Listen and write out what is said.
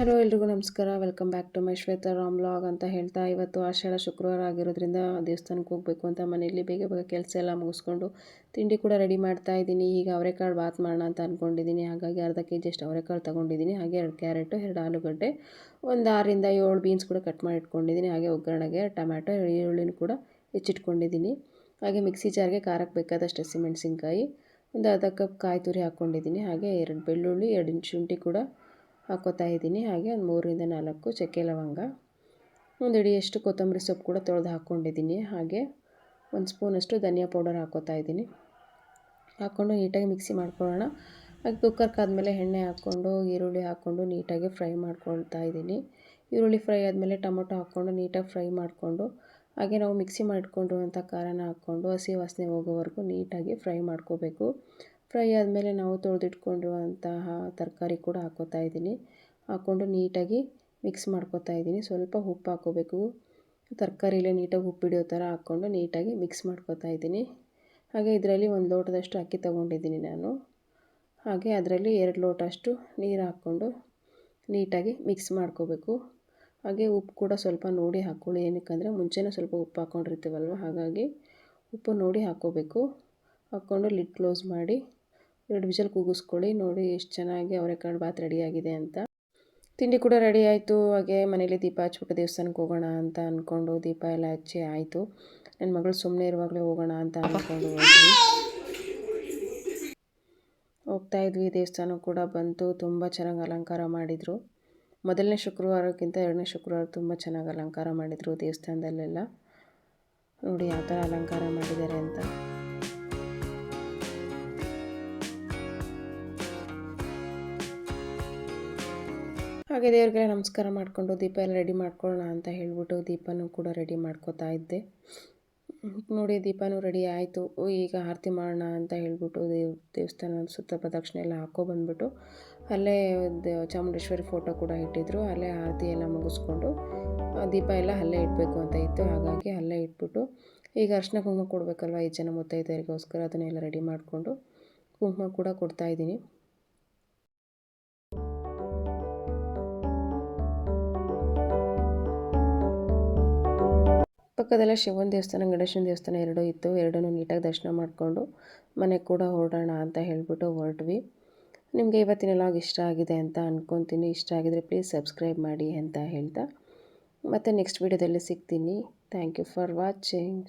Hello, ಎಲ್ರಿಗೂ ನಮಸ್ಕಾರ. Welcome back to my Shweta Ram log ಅಂತ ಹೇಳ್ತಾ ಇವತ್ತು ಆಷಾಢ ಶುಕ್ರವಾರ ಆಗಿರೋದ್ರಿಂದ ದೇವಸ್ಥಾನಕ್ಕೆ ಹೋಗಬೇಕು ಅಂತ ಮನೆಯಲ್ಲಿ ಬೇಗ ಬೇಗ ಕೆಲಸ ಎಲ್ಲ ಮುಗಿಸ್ಕೊಂಡು ತಿಂಡಿ ಕೂಡ ರೆಡಿ ಮಾಡ್ತಾ ಇದ್ದೀನಿ. ಈಗ ಅವರೆಕಾಳು ಬಾತ್ ಮಾಡೋಣ ಅಂತ ಅಂದ್ಕೊಂಡಿದ್ದೀನಿ ಹಾಗಾಗಿ ಅರ್ಧ ಕೆ ಜಿ ಅಷ್ಟು ಅವರೆಕಾಳು ತೊಗೊಂಡಿದ್ದೀನಿ. ಹಾಗೆ ಎರಡು ಕ್ಯಾರೆಟು, ಎರಡು ಆಲೂಗಡ್ಡೆ, ಒಂದು ಆರಿಂದ ಏಳು ಬೀನ್ಸ್ ಕೂಡ ಕಟ್ ಮಾಡಿ ಇಟ್ಕೊಂಡಿದ್ದೀನಿ ಹಾಗೆ ಒಗ್ಗರಣೆಗೆ ಟೊಮ್ಯಾಟೊ, ಈರುಳ್ಳಿನೂ ಕೂಡ ಹೆಚ್ಚಿಟ್ಕೊಂಡಿದ್ದೀನಿ. ಹಾಗೆ ಮಿಕ್ಸಿ ಜಾರ್ಗೆ ಖಾರಕ್ಕೆ ಬೇಕಾದಷ್ಟು ಹಸಿಮೆಣಸಿನ್ಕಾಯಿ, ಒಂದು ಅರ್ಧ ಕಪ್ ಕಾಯಿ ತುರಿ ಹಾಕ್ಕೊಂಡಿದ್ದೀನಿ. ಹಾಗೆ ಎರಡು ಬೆಳ್ಳುಳ್ಳಿ, ಎರಡು ಶುಂಠಿ ಕೂಡ ಹಾಕೋತಾ ಇದ್ದೀನಿ. ಹಾಗೆ ಒಂದು ಮೂರರಿಂದ ನಾಲ್ಕು ಚಕ್ಕೆ ಲವಂಗ. ಒಂದು ಇಡಿಯಷ್ಟು ಕೊತ್ತಂಬರಿ ಸೊಪ್ಪು ಕೂಡ ತೊಳೆದು ಹಾಕ್ಕೊಂಡಿದ್ದೀನಿ ಹಾಗೆ ಒಂದು ಸ್ಪೂನಷ್ಟು ಧನಿಯಾ ಪೌಡರ್ ಹಾಕೋತಾ ಇದ್ದೀನಿ. ಹಾಕ್ಕೊಂಡು ನೀಟಾಗಿ ಮಿಕ್ಸಿ ಮಾಡ್ಕೊಳ್ಳೋಣ. ಹಾಗೆ ಕುಕ್ಕರ್ ಕಾದ್ಮೇಲೆ ಎಣ್ಣೆ ಹಾಕ್ಕೊಂಡು, ಈರುಳ್ಳಿ ಹಾಕ್ಕೊಂಡು ನೀಟಾಗಿ ಫ್ರೈ ಮಾಡ್ಕೊಳ್ತಾ ಇದ್ದೀನಿ. ಈರುಳ್ಳಿ ಫ್ರೈ ಆದಮೇಲೆ ಟೊಮೊಟೊ ಹಾಕ್ಕೊಂಡು ನೀಟಾಗಿ ಫ್ರೈ ಮಾಡಿಕೊಂಡು, ಹಾಗೆ ನಾವು ಮಿಕ್ಸಿ ಮಾಡಿಕೊಂಡಿರುವಂಥ ಖಾರನ ಹಾಕ್ಕೊಂಡು ಹಸಿ ವಾಸನೆ ಹೋಗೋವರೆಗೂ ನೀಟಾಗಿ ಫ್ರೈ ಮಾಡ್ಕೋಬೇಕು. ಫ್ರೈ ಆದಮೇಲೆ ನಾವು ತೊಳೆದಿಟ್ಕೊಂಡಿರುವಂತಹ ತರಕಾರಿ ಕೂಡ ಹಾಕ್ಕೋತಾ ಇದ್ದೀನಿ. ಹಾಕ್ಕೊಂಡು ನೀಟಾಗಿ ಮಿಕ್ಸ್ ಮಾಡ್ಕೋತಾ ಇದ್ದೀನಿ. ಸ್ವಲ್ಪ ಉಪ್ಪು ಹಾಕ್ಕೋಬೇಕು ತರಕಾರಿಲೇ ನೀಟಾಗಿ ಉಪ್ಪು ಹಿಡಿಯೋ ಥರ ಹಾಕ್ಕೊಂಡು ನೀಟಾಗಿ ಮಿಕ್ಸ್ ಮಾಡ್ಕೋತಾ ಇದ್ದೀನಿ. ಹಾಗೆ ಇದರಲ್ಲಿ ಒಂದು ಲೋಟದಷ್ಟು ಅಕ್ಕಿ ತೊಗೊಂಡಿದ್ದೀನಿ ನಾನು. ಹಾಗೆ ಅದರಲ್ಲಿ ಎರಡು ಲೋಟ ಅಷ್ಟು ನೀರು ಹಾಕ್ಕೊಂಡು ನೀಟಾಗಿ ಮಿಕ್ಸ್ ಮಾಡ್ಕೋಬೇಕು. ಹಾಗೆ ಉಪ್ಪು ಕೂಡ ಸ್ವಲ್ಪ ನೋಡಿ ಹಾಕ್ಕೊಳ್ಳಿ. ಏನಕ್ಕಂದರೆ ಮುಂಚೆನೇ ಸ್ವಲ್ಪ ಉಪ್ಪು ಹಾಕ್ಕೊಂಡಿರ್ತೀವಲ್ವ ಹಾಗಾಗಿ ಉಪ್ಪು ನೋಡಿ ಹಾಕ್ಕೋಬೇಕು. ಹಾಕ್ಕೊಂಡು ಲಿಡ್ ಕ್ಲೋಸ್ ಮಾಡಿ ಎರಡು ವಿಷಲ್ ಕೂಗಿಸ್ಕೊಳ್ಳಿ, ನೋಡಿ ಎಷ್ಟು ಚೆನ್ನಾಗಿ ಅವರೆಕಾಳು ಬಾತ್ ರೆಡಿಯಾಗಿದೆ ಅಂತ. ತಿಂಡಿ ಕೂಡ ರೆಡಿ ಆಯಿತು. ಹಾಗೆ ಮನೇಲಿ ದೀಪ ಹಚ್ಬಿಟ್ಟು ದೇವಸ್ಥಾನಕ್ಕೆ ಹೋಗೋಣ ಅಂತ ಅಂದ್ಕೊಂಡು ದೀಪ ಎಲ್ಲ ಹಚ್ಚಿ ಆಯಿತು. ನನ್ನ ಮಗಳು ಸುಮ್ಮನೆ ಇರುವಾಗಲೇ ಹೋಗೋಣ ಅಂತ ಅಂದ್ಕೊಂಡು ಹೋದ್ವಿ. ಹೋಗ್ತಾ ಇದ್ವಿ. ದೇವಸ್ಥಾನ ಕೂಡ ಬಂತು. ತುಂಬ ಚೆನ್ನಾಗಿ ಅಲಂಕಾರ ಮಾಡಿದರು. ಮೊದಲನೇ ಶುಕ್ರವಾರಕ್ಕಿಂತ ಎರಡನೇ ಶುಕ್ರವಾರ ತುಂಬ ಚೆನ್ನಾಗಿ ಅಲಂಕಾರ ಮಾಡಿದರು ದೇವಸ್ಥಾನದಲ್ಲೆಲ್ಲ. ನೋಡಿ ಯಾವ ಥರ ಅಲಂಕಾರ ಮಾಡಿದ್ದಾರೆ ಅಂತ. ಹಾಗೆ ದೇವ್ರಿಗೆ ನಮಸ್ಕಾರ ಮಾಡಿಕೊಂಡು ದೀಪ ಎಲ್ಲ ರೆಡಿ ಮಾಡ್ಕೊಳ್ಳೋಣ ಅಂತ ಹೇಳಿಬಿಟ್ಟು ದೀಪನೂ ಕೂಡ ರೆಡಿ ಮಾಡ್ಕೋತಾ ಇದ್ದೆ. ನೋಡಿ, ದೀಪನೂ ರೆಡಿ ಆಯಿತು. ಈಗ ಆರತಿ ಮಾಡೋಣ ಅಂತ ಹೇಳಿಬಿಟ್ಟು ದೇವ್, ದೇವಸ್ಥಾನ ಸುತ್ತ ಪ್ರದಕ್ಷಿಣೆ ಎಲ್ಲ ಹಾಕೋ ಬಂದುಬಿಟ್ಟು ಅಲ್ಲೇ ಚಾಮುಂಡೇಶ್ವರಿ ಫೋಟೋ ಕೂಡ ಇಟ್ಟಿದ್ರು. ಅಲ್ಲೇ ಆರತಿ ಎಲ್ಲ ಮುಗಿಸ್ಕೊಂಡು ದೀಪ ಎಲ್ಲ ಅಲ್ಲೇ ಇಡಬೇಕು ಅಂತ ಇತ್ತು. ಹಾಗಾಗಿ ಅಲ್ಲೇ ಇಟ್ಬಿಟ್ಟು ಈಗ ಅರ್ಶಿನ ಕುಂಕುಮ ಕೊಡಬೇಕಲ್ವ ಐದು ಜನ ಮುತ್ತೈದೆಯರಿಗೋಸ್ಕರ? ಅದನ್ನೆಲ್ಲ ರೆಡಿ ಮಾಡಿಕೊಂಡು ಕುಂಕುಮ ಕೂಡ ಕೊಡ್ತಾಯಿದ್ದೀನಿ ಪಕ್ಕದಲ್ಲೇ ಶಿವನ ದೇವಸ್ಥಾನ, ಗಣೇಶನ ದೇವಸ್ಥಾನ ಎರಡೂ ಇತ್ತು. ಎರಡನ್ನೂ ನೀಟಾಗಿ ದರ್ಶನ ಮಾಡಿಕೊಂಡು ಮನೆಗೆ ಕೂಡ ಹೊರಡೋಣ ಅಂತ ಹೇಳಿಬಿಟ್ಟು ಹೊರಟ್ವಿ. ನಿಮಗೆ ಇವತ್ತಿನ ಲಾಗ್ ಇಷ್ಟ ಆಗಿದೆ ಅಂತ ಅಂದ್ಕೊತೀನಿ ಇಷ್ಟ ಆಗಿದರೆ ಪ್ಲೀಸ್ ಸಬ್ಸ್ಕ್ರೈಬ್ ಮಾಡಿ ಅಂತ ಹೇಳ್ತಾ. ಮತ್ತು ನೆಕ್ಸ್ಟ್ ವೀಡಿಯೋದಲ್ಲಿ ಸಿಗ್ತೀನಿ. Thank you for watching